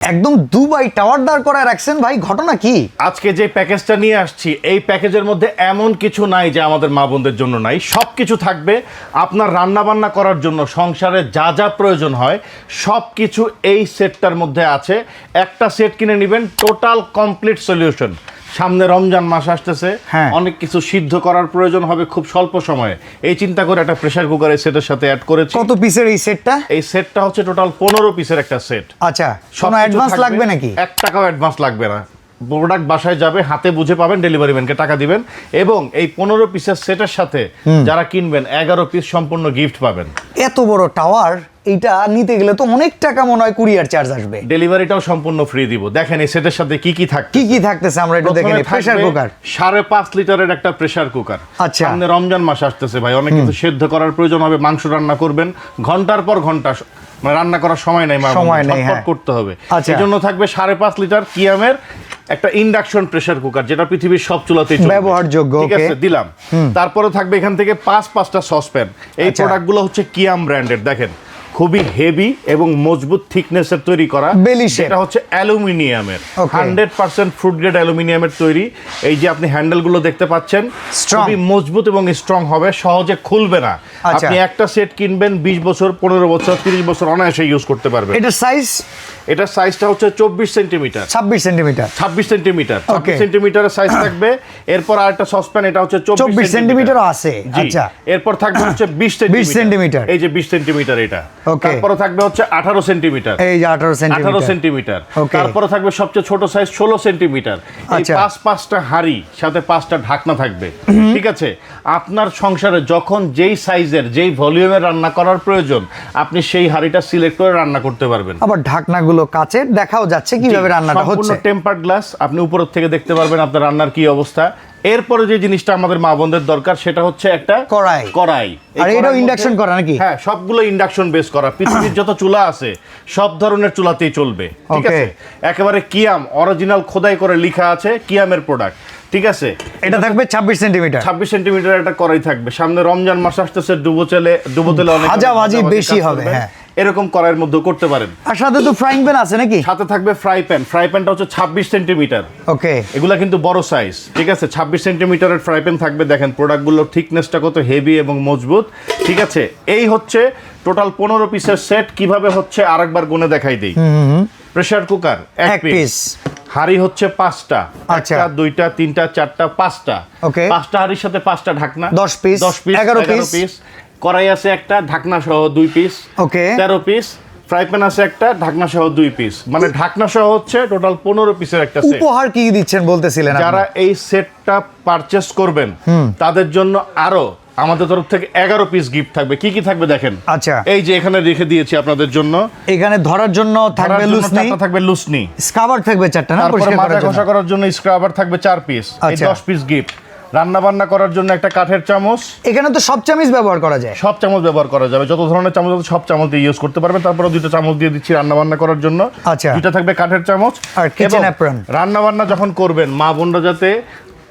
একদম Dubai tower দাঁড় করায় রাখছেন ভাই, ঘটনা কি? আজকে যে প্যাকেজটা নিয়ে আসছি, এই প্যাকেজের মধ্যে এমন কিছু নাই যে আমাদের মা বোনদের জন্য নাই। সব কিছু থাকবে আপনার রান্না বান্না করার জন্য, সংসারে যা যা প্রয়োজন হয় সব কিছু এই সেটটার মধ্যে আছে। একটা সেট কিনে নেবেন, টোটাল কমপ্লিট সলিউশন। সামনে রমজান মাস আসতেছে। হ্যাঁ। অনেক কিছু সিদ্ধ করার প্রয়োজন হবে খুব স্বল্প সময়ে। এই চিন্তা করে একটা প্রেসার কুকার এই সেটের সাথে অ্যাড করেছি। কত পিসের এই সেটটা এই সেটটা হচ্ছে টোটাল পনেরো পিসের একটা সেট আচ্ছা কোনো অ্যাডভান্স লাগবে নাকি? এক টাকাও অ্যাডভান্স লাগবে না। প্রোডাক্ট বাসায় যাবে হাতে বুঝে পাবেন ডেলিভারি ম্যানকে টাকা দিবেন এবং এই পনেরো পিসের সেটের সাথে যারা কিনবেন এগারো পিস সম্পূর্ণ গিফট পাবেন। এত বড় টাওয়ার এইটা নিতে গেলে তো অনেক টাকা মনে হয় কুরিয়ার চার্জ আসবে। ডেলিভারিটাও সম্পূর্ণ ফ্রি দিব। দেখেন এই সেটের সাথে কি কি থাকে কি কি থাকতেছে আমরা একটু দেখে নিই। প্রেসার কুকার সাড়ে পাঁচ লিটারের একটা প্রেসার কুকার আচ্ছা। সামনে রমজান মাস আসতেছে ভাই অনেক কিছু সেদ্ধ করার প্রয়োজন হবে মাংস রান্না করবেন ঘণ্টার পর ঘণ্টা মানে রান্না করার সময় নেই সময় নেই, হ্যাঁ। করতে হবে। আচ্ছা। এই জন্য থাকবে সাড়ে পাঁচ লিটার কিয়ামের একটা ইন্ডাকশন প্রেসার কুকার যেটা পৃথিবীর সব চুলাতেই। ব্যবহারযোগ্য, ঠিক আছে দিলাম তারপরে থাকবে এখান থেকে পাঁচ পাঁচটা সসপ্যান এই আচ্ছা। প্রোডাক্টগুলো হচ্ছে কিয়াম ব্র্যান্ডের দেখেন খুবই হেভি এবং মজবুত থিকনেসের তৈরি করা এটা হচ্ছে অ্যালুমিনিয়ামের. হান্ড্রেড পার্সেন্ট ফ্রুট গ্রেড অ্যালুমিনিয়ামের তৈরি এই যে আপনি হ্যান্ডেলগুলো দেখতে পাচ্ছেন। খুবই মজবুত এবং স্ট্রং হবে সহজে খুলবে না আচ্ছা। আপনি একটা সেট কিনবেন বিশ বছর পনেরো বছর তিরিশ বছর অনায়াসে ইউজ করতে পারবেন। এটার সাইজ এটার সাইজটা হচ্ছে চব্বিশ সেন্টিমিটার ছাব্বিশ সেন্টিমিটার ছাব্বিশ সেন্টিমিটার ছাব্বিশ Okay. সেন্টিমিটারের সাইজ থাকবে। এরপর আরেকটা সসপ্যান এটা হচ্ছে চব্বিশ চব্বিশ সেন্টিমিটারও আছে। আচ্ছা। এরপর থাকবে হচ্ছে বিশ 20 সেন্টিমিটার। এই যে বিশ সেন্টিমিটার এটা। তারপরে থাকবে হচ্ছে আঠারো সেন্টিমিটার এই যে আঠারো আঠারো সেন্টিমিটার সেন্টিমিটার Okay. তারপরে থাকবে সবচেয়ে ছোট সাইজ ষোলো সেন্টিমিটার এই আচ্ছা। পাঁচ পাঁচটা হাড়ি সাথে পাঁচটা ঢাকনা থাকবে। ঠিক আছে? আপনার সংসারে যখন যেই সাইজের যেই ভলিউমের রান্না করার প্রয়োজন আপনি সেই হাড়িটা সিলেক্ট করে রান্না করতে পারবেন। আবার ঢাকনাগুলো কাচের দেখাও যাচ্ছে কীভাবে রান্নাটা হচ্ছে। টেম্পার্ড গ্লাস আপনি উপর থেকে দেখতে পারবেন আপনার রান্নার কি অবস্থা। এরপরে যে জিনিসটা আমাদের মা বোনদের দরকার সেটা হচ্ছে একটা কড়াই। কড়াই। আর এটাও মধ্যে- করা নাকি? হ্যাঁ সবগুলো ইন্ডাকশন বেস করা। পৃথিবীর যত চুলা আছে সব ধরনের চুলাতেই চলবে। ঠিক আছে? একেবারে কিয়াম অরিজিনাল খোদাই করে লেখা আছে কিয়ামের প্রোডাক্ট ঠিক আছে? এটা থাকবে ছাব্বিশ সেন্টিমিটার। ছাব্বিশ সেন্টিমিটার একটা কড়াই থাকবে। সামনে রমজান মাস আসতেছে ডুবো তেলে ডুবো তেলে অনেক ভাজাভাজি বেশি হবে, হ্যাঁ। এরকম কড়াইয়ের মধ্যে করতে পারেন। আর সাথে তো ফ্রাইং প্যান আছে নাকি? সাথে থাকবে ফ্রাই প্যান ফ্রাই প্যানটা হচ্ছে ছাব্বিশ সেন্টিমিটার। ওকে এগুলা কিন্তু বড় সাইজ ঠিক আছে? ছাব্বিশ সেন্টিমিটারের ফ্রাই প্যান থাকবে। দেখেন প্রোডাক্টগুলোর থিকনেসটা কত হেভি এবং মজবুত। ঠিক আছে? এই হচ্ছে টোটাল পনেরো পিসের সেট কীভাবে হচ্ছে আরেকবার গুনে দেখাই দিই। প্রেসার কুকার এক পিস হাড়ি হচ্ছে পাঁচটা। আচ্ছা। দুইটা তিনটা চারটা পাঁচটা। ওকে। পাঁচটা হাড়ির সাথে পাঁচটা ঢাকনা। দশ পিস দশ পিস এগারো পিস কড়াই আছে একটা ঢাকনা সহ দুই পিস ওকে। তেরো পিস ফ্রাই প্যান আছে একটা ঢাকনা সহ দুই পিস মানে ঢাকনা সহ হচ্ছে টোটাল পনেরো পিসের একটা সেট উপহার কি দিচ্ছেন বলতেছিলেন যারা এই সেটটা পারচেস করবেন তাদের জন্য আরও আমাদের তরফ থেকে এগারো পিস গিফট থাকবে। কি কি থাকবে দেখেন? আচ্ছা। এই যে এখানে রেখে দিয়েছি আপনাদের জন্য। এখানে ধরার জন্য থাকবে লুসনি। থাকবে লুসনি। স্কাবার থাকবে চারটা না? তারপরে জন্য। ঘষা করার জন্য স্ক্রাবার থাকবে চার পিস এই আচ্ছা। দশ পিস গিফট রান্না বান্না করার জন্য একটা কাঠের চামচ। এখানে তো সব চামিচ ব্যবহার করা যায়। সব চামচ ব্যবহার করা যাবে। যত ধরনের চামচ আছে সব চামচ দিয়ে ইউজ করতে পারবেন। তারপরে দুটো চামচ দিয়ে দিচ্ছি রান্না বান্না করার জন্য। আচ্ছা। দুইটা থাকবে কাঠের চামচ। আর kitchen apron। রান্না বান্না যখন করবেন মা বোনরা যাতে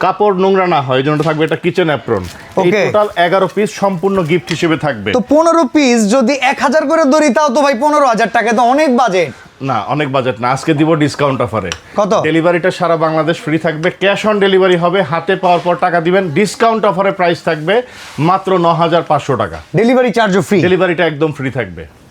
কাপড় নোংরা না হয় জন্য থাকবে একটা কিচেন অ্যাপ্রন এই টোটাল এগারো পিস সম্পূর্ণ গিফট হিসেবে থাকবে। তো পনেরো পিস যদি এক হাজার করে ধরি তাও তো ভাই পনেরো হাজার টাকা তো অনেক বাজেট না অনেক বাজেট না আজকে দিব ডিসকাউন্ট অফারে কত? ডেলিভারিটা সারা বাংলাদেশ ফ্রি থাকবে। ক্যাশ অন ডেলিভারি হবে হাতে পাওয়ার পর টাকা দিবেন। ডিসকাউন্ট অফারে প্রাইস থাকবে মাত্র ন হাজার পাঁচশো টাকা। ডেলিভারি চার্জও ফ্রি ডেলিভারিটা একদম ফ্রি থাকবে।